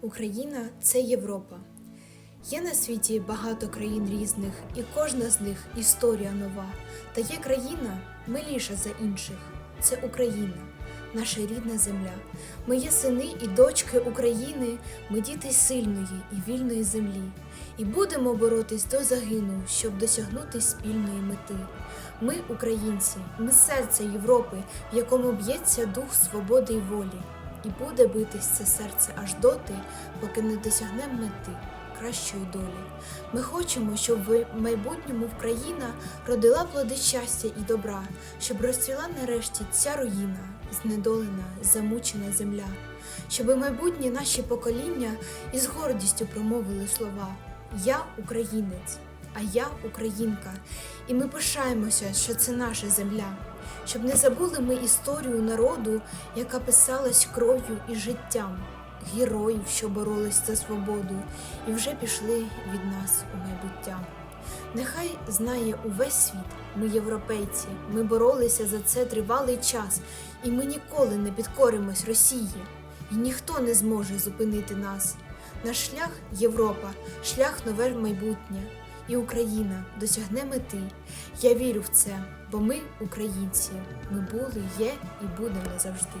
Україна це Європа. Є на світі багато країн різних, і кожна з них історія нова. Та є країна миліша за інших. Це Україна, наша рідна земля. Ми є сини і дочки України, ми діти сильної і вільної землі. І будемо боротись до загину, щоб досягнути спільної мети. Ми, українці, ми серце Європи, в якому б'ється дух свободи й волі. І буде битись це серце аж доти, поки не досягнемо мети кращої долі. Ми хочемо, щоб в майбутньому Україна родила плоди щастя і добра, щоб розцвіла нарешті ця руїна, знедолена, замучена земля, щоб майбутні наші покоління із гордістю промовили слова Я українець, а я українка, і ми пишаємося, що це наша земля. Щоб не забули ми історію народу, яка писалась кров'ю і життям, героїв, що боролись за свободу, і вже пішли від нас у майбуття. Нехай знає увесь світ, ми європейці, ми боролися за це тривалий час, і ми ніколи не підкоримось Росії, і ніхто не зможе зупинити нас. Наш шлях Європа, шлях нове майбутнє, і Україна досягне мети. Я вірю в це, бо ми українці. Ми були, є і будемо завжди.